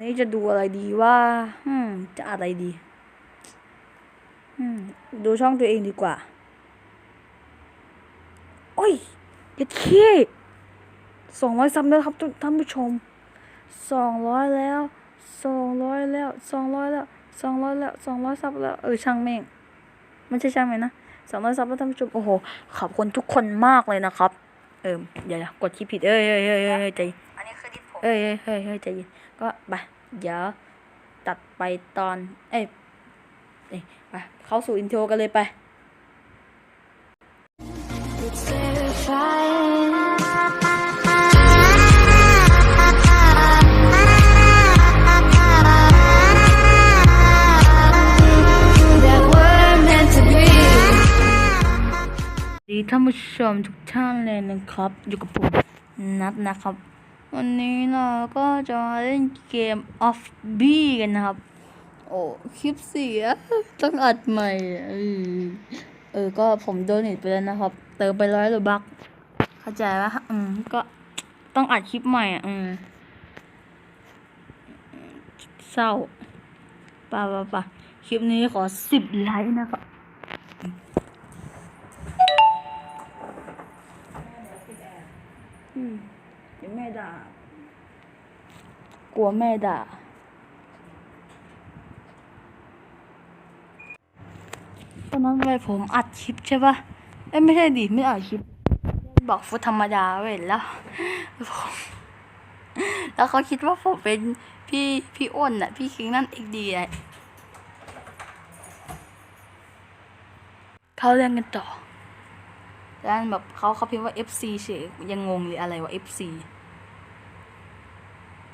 นี่จะดูอะไรดีว่า อืม จะอะไรดี อืม ดูช่องตัวเองดีกว่า โอ้ยอย่าขี้สองร้อยซับแล้วครับทุกท่านผู้ชมสองร้อยแล้วสองร้อยแล้วสองร้อยแล้วสองร้อยแล้วสองร้อยซับแล้ว เออ ช่างแม่งไม่ใช่ช่างแม่งนะสองร้อยซับแล้วท่านผู้ชม โอ้โห ขอบคุณทุกคนมากเลยนะครับ เออเดี๋ยวนะกดคลิปผิดเอ้ยเอ้ยเอ้ยเอ้ยเอ้ยใจอันนี้คือ เอ้ยเอ้เฮ้ยเฮ้ยใจเย็นก็ไปเดี๋ยวตัดไปตอน เอ้ยไปเข้าสู่อินโทรกันเลยไป It's terrifying. ดีท่านผู้ชมทุกท่านเลยนะครับ อยู่กับผมนัดนะครับ วันนี้เราก็จะมาเล่นเกม of B กันนะครับ โอ้คลิปเสียต้องอัดใหม่ เออเออก็ผมโดนเน็ตไปแล้วนะครับ เติมไปร้อยหรือบัก เข้าใจปะอืม ก็ต้องอัดคลิปใหม่อะ อืมเศร้าป่ะป่ะป่ะคลิปนี้ขอสิบไลค์นะครับอืมเดี๋ยวแม่ด่า กลัวแม่ด่า ตอนนั้นไปผมอัดคลิปใช่ปะเอ้ยไม่ใช่ดิไม่อัดคลิป บอกฟุตธรรมดาเว้ยแล้วผมแล้วเขาคิดว่าผมเป็นพี่พี่อ้นน่ะ พี่คิงนั่นเอกดีไอเขาเรียนกันต่อแล้วแบบเขาเขาพิมพ์ว่า FC เฉยยังงงเลยอะไรวะ FC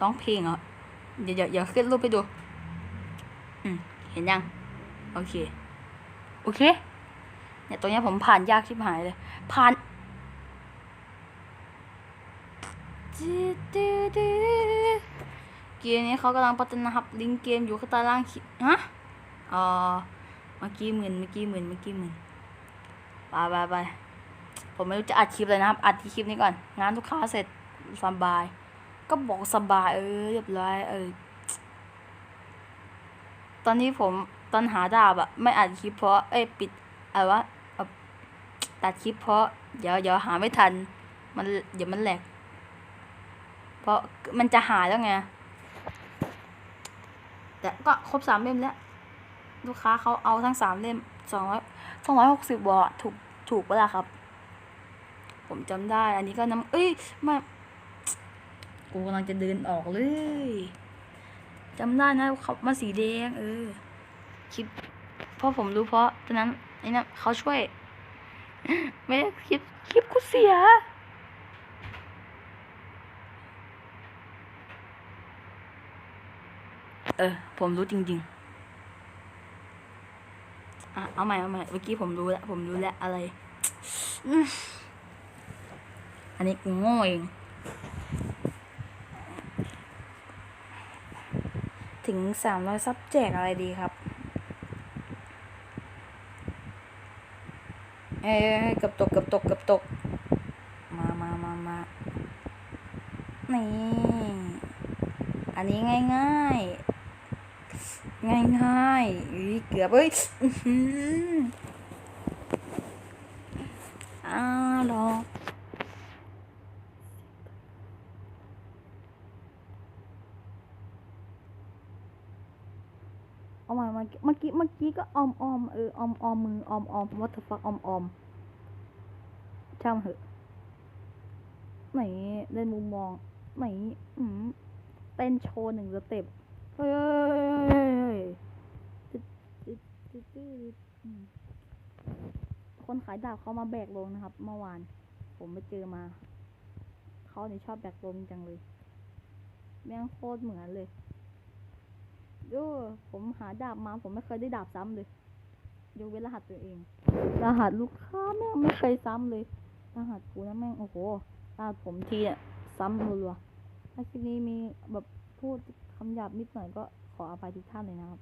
ต้องเพลงเหรอเดี๋ยวเดี๋ยวเดี๋ยวขึ้นรูปไปดู อืมเห็นยัง โอเค โอเค เนี่ยตรงนี้ผมผ่านยากชิบหายเลย ผ่านเกมนี้เขากำลังพัฒนาครับลิงเกมอยู่ข้างใต้ล่างฮะอ๋อเมื่อกี้หมื่นเมื่อกี้หมื่นเมื่อกี้หมื่นไปไปไปผมไม่รู้จะอัดคลิปเลยนะครับ อัดที่คลิปนี้ก่อน งานลูกค้าเสร็จสบาย ก็บอกสบายเออเรียบร้อยเออ ตอนนี้ผมตอนหาดาบอะไม่อัดคลิปเพราะเอ้ยปิดอะไรวะตัดคลิปเพราะเดี๋ยวเดี๋ยวหาไม่ทัน มันเดี๋ยวมันแหลก เพราะมันจะหาแล้วไง แต่ก็ครบสามเล่มแล้ว ลูกค้าเขาเอาทั้งสามเล่มสองร้อยสองร้อยหกสิบบาทถูกถูกปะล่ะครับ ผมจำได้ อันนี้ก็น้ำเอ้ยมา กูกำลังจะเดินออกเลยจำได้นะเขามาสีแดง เออ คลิปเพราะผมรู้เพราะตอนนั้นไอ้นั่นเขาช่วย ไม่ได้คลิปคลิปกูเสียเออ ผมรู้จริง ๆ อะ เอาใหม่ เอาใหม่ เมื่อกี้ผมรู้แล้ว ผมรู้แล้วอะไร อันนี้กูโง่เอง ถึงสามร้อยซับแจกอะไรดีครับเอ้ยเกับตกเกับตกเกับตก มามามามานี่ อันนี้ง่ายง่ายง่ายง่ายอุ๊ยเกือบเอ้ยอื้อหืออ้าวเหรอ เอามาเมื่อกี้เมื่อกี้ก็ออมออมเออออมออมมือออมออมวัตถุฟักออมออมช่างมันเถอะไหนเล่นมุมมองไหนอืมเต้นโชว์หนึ่งสเต็ปเฮ้ยคนขายดาบเขามาแบกลงนะครับ เมื่อวาน ผมไปเจอมา เขาเนี่ยชอบแบกลงจังเลย แม่งโคตรเหมือนเลย ดูผมหาดาบมาผมไม่เคยได้ดาบซ้ำเลยยกเว้นรหัสตัวเอง รหัสลูกค้าแม่งไม่เคยซ้ำเลย รหัสกูนะแม่งโอ้โหรหัสผมทีอะซ้ำรัวๆถ้าคลิปนี้มีแบบพูดคำหยาบนิดหน่อยก็ขออภัยทุกท่านเลยนะครับ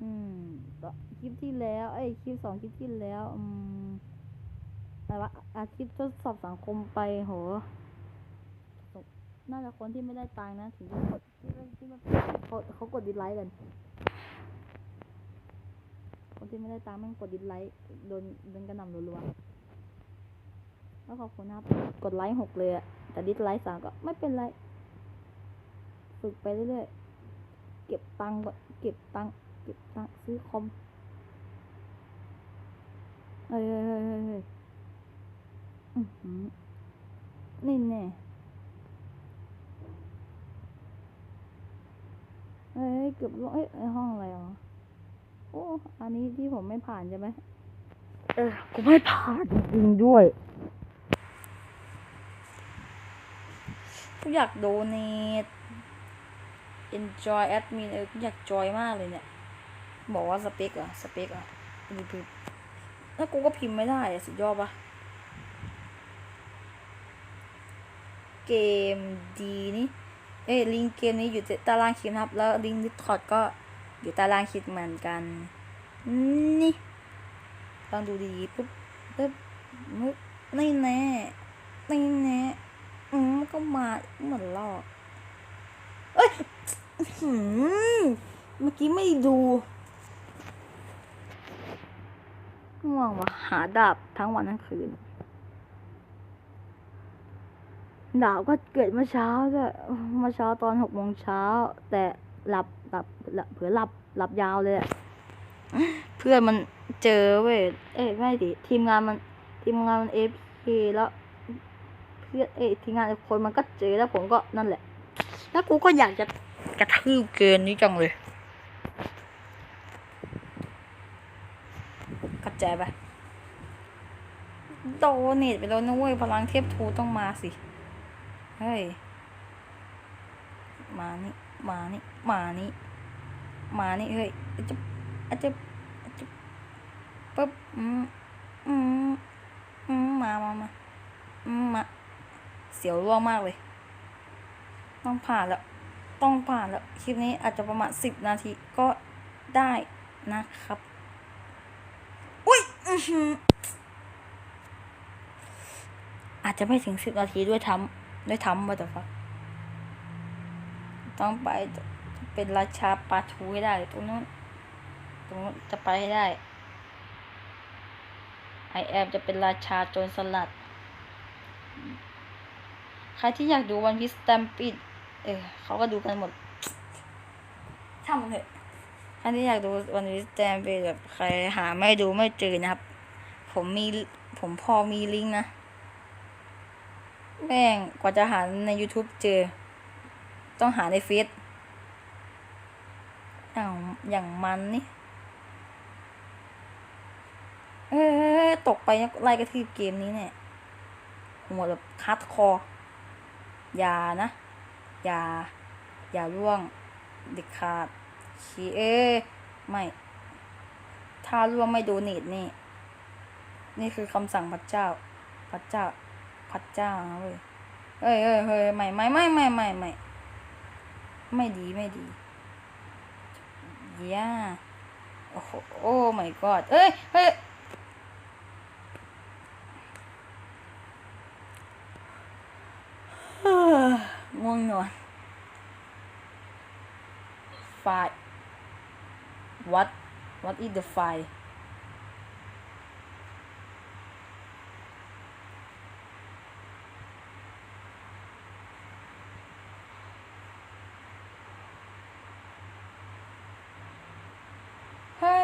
อืมก็คลิปที่แล้วเอ้คลิปสองคลิปที่แล้ว อืมแต่ว่าอาคลิปทดสอบสังคมไปโห น่าจะคนที่ไม่ได้ตังค์นะ ถึงจะกดที่ไม่ที่ไม่เขาเขากดดิสไลค์กัน คนที่ไม่ได้ตังค์ม่งกดดิสไลค์โดนโดนกระหน่ำรัวๆแล้วขอบคุณนะครับ กดไลค์หกเลยอะแต่ดิสไลค์สามก็ไม่เป็นไร ฝึกไปเรื่อยๆ เก็บตังค์ก่อนเก็บตังค์เก็บตังค์ซื้อคอมเฮ้ยเฮ้ยเฮ้ยเฮ้ยอือหือนี่แน่ เฮ้ยเกือบล่วงเอ้ยไอ้ห้องอะไรอะโอ้อันนี้ที่ผมไม่ผ่านใช่ไหมเออกูไม่ผ่านจริงๆด้วยกูอยากโดเนท enjoy admin เออกูอยากจอยมากเลยเนี่ย บอกว่าสเปกเหรอะสเปกเหรอะดูดูแล้วกูก็พิมพ์ไม่ได้อะสุดยอดปะเกมดีนี่ เอ้ลิงเกมนี้อยู่ตารางคลิปนะครับ แล้วลิงดิสคอร์ดก็อยู่ตารางคลิปเหมือนกัน นี่ลองดูดีๆปุ๊บปุ๊บมึบนี่แน่นี่แน่อืมก็มาเหมือนลอกเอ้ยเมื่อกี้ไม่ดูง่วงวะหาดาบทั้งวันทั้งคืน ดาวก็เกิดเมื่อเช้าด้วยเมื่อเช้าตอนหกโมงเช้า แต่หลับหลับเผื่อหลับหลับยาวเลยอะเพื่อนมันเจอเว้ยเอ้ไม่ดิทีมงานมัน ทีมงานมันเอฟแล้วเพื่อนเอ้ทีมงานอีกคนมันก็เจอแล้วผมก็นั่นแหละ แล้วกูก็อยากจะกระทืบเกินนี้จังเลยกระจายไปโดนเนทไปแล้วนะเว้ยพลังเทพทูต้องมาสิ เฮ้ย มานี่ มานี่ มานี่ มานี่ เฮ้ยอาจจะอาจจะอาจจะปึ๊บ อืม อืม อืม มามามาอืม มา เสียวร่วงมากเลย ต้องผ่านแล้ว ต้องผ่านแล้ว คลิปนี้อาจจะประมาณสิบนาทีก็ได้นะครับ อุ้ยอือหืออาจจะไม่ถึงสิบนาทีด้วยทำ ด้วยทำว่าแต่ฟักต้องไปเป็นราชาปลาทูให้ได้ตรงนู้นตรงนู้นจะไปให้ได้ไอแอมจะเป็นราชาโจรสลัด ใครที่อยากดูวันพิสแตมปิด เออเขาก็ดูกันหมดช่างมันเถอะใครที่อยากดูวันพิสแตมปิดแบบใครหาไม่ดูไม่เจอนะครับ ผมมีผมพอมีลิงก์นะ แม่งกว่าจะหาใน YouTube เจอ ต้องหาในเฟซอ้าวอย่างมันนี่ เอ้ยตกไปไล่กระทืบเกมนี้เนี่ยหมดแบบคัดคอ อย่านะ อย่า อย่าร่วงเด็ดขาดชีเอ้ไม่ ถ้าร่วงไม่โดเนทนี่ นี่คือคำสั่งพระเจ้า พระเจ้า พระเจ้านะเว้ยเอ้ยเอ้ยเฮ้ยไม่ไม่ไม่ไม่ไม่ไม่ไม่ดีไม่ดีย่าโอ้โหโอ้ my god เอ้ยเฮ้ยง่วงนอน fire what what is the fire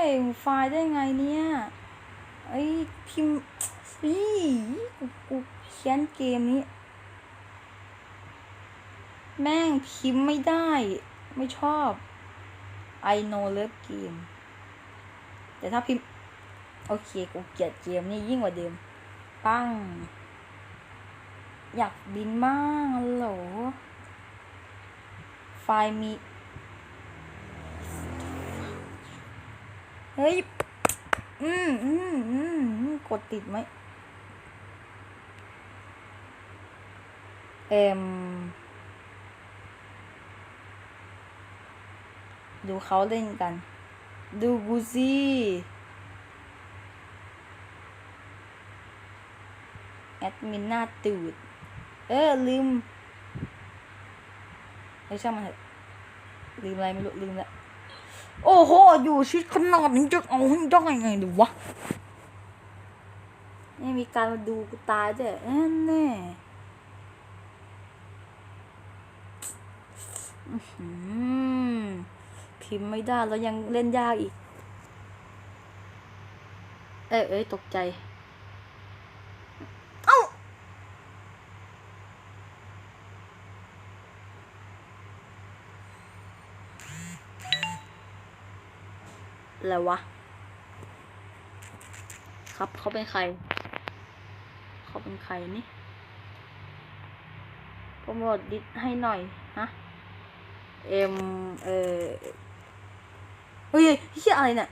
ยไฟล์ได้ไงเนี่ยไอ้พิมพ์อีกูกูเขียนเกมนี้ แม่งพิมพ์ไม่ได้ ไม่ชอบ I know love game แต่ถ้าพิมพ์ โอเค กูเกลียดเกมนี้ยิ่งกว่าเดิม ปั้ง อยากบินมากฮัลโหลไฟล์มี เฮ้ย อืมอืมอืมกดติดไหมเอ็มดูเขาเล่นกัน ดูกูสิแอดมินหน้าตูด เออ ลืมเฮ้ยช่างมันลืมอะไรไม่รู้ ลืมละ โอ้โห อยู่ชิดขนาดนี้จะเอาให้ได้ไงดูวะนี่มีการมาดูกูตายด้วยแน่แน่พิมพ์ไม่ได้แล้วยังเล่นยากอีก เอ้ยเอ้ยตกใจ อะไรวะ ครับเขาเป็นใคร เขาเป็นใครนี่โปรโมทดิสให้หน่อยฮะเอ็มเออเฮ้ยเฮียอะไรเนี่ย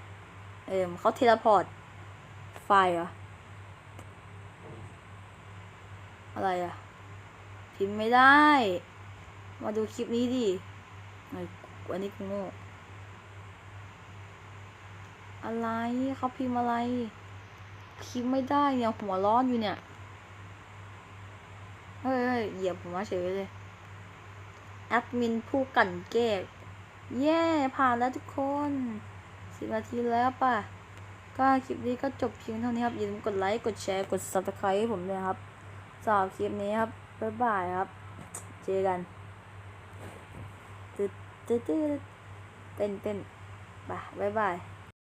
เอ็มเขาเทเลพอร์ตไฟล์เหรออะไรอะพิมพ์ไม่ได้ มาดูคลิปนี้ดิไอ้อันนี้กูโง่ อะไรเขาพิมพ์อะไร พิมพ์ไม่ได้เนี่ยหัวร้อนอยู่เนี่ยเฮ้ยเหยียบผมมาเฉยเลยแอดมินผู้กันแกล้งเย้ผ่านแล้วทุกคนสิบนาทีแล้วป่ะ ก็คลิปนี้ก็จบเพียงเท่านี้ครับ อย่าลืมกดไลค์ กดแชร์ กด subscribe ให้ผมด้วยครับสำหรับคลิปนี้ครับ บ๊ายบายครับ เจอกันตึ๊ดตึ๊ดตึ๊ดเต้นเต้นไปบ๊ายบาย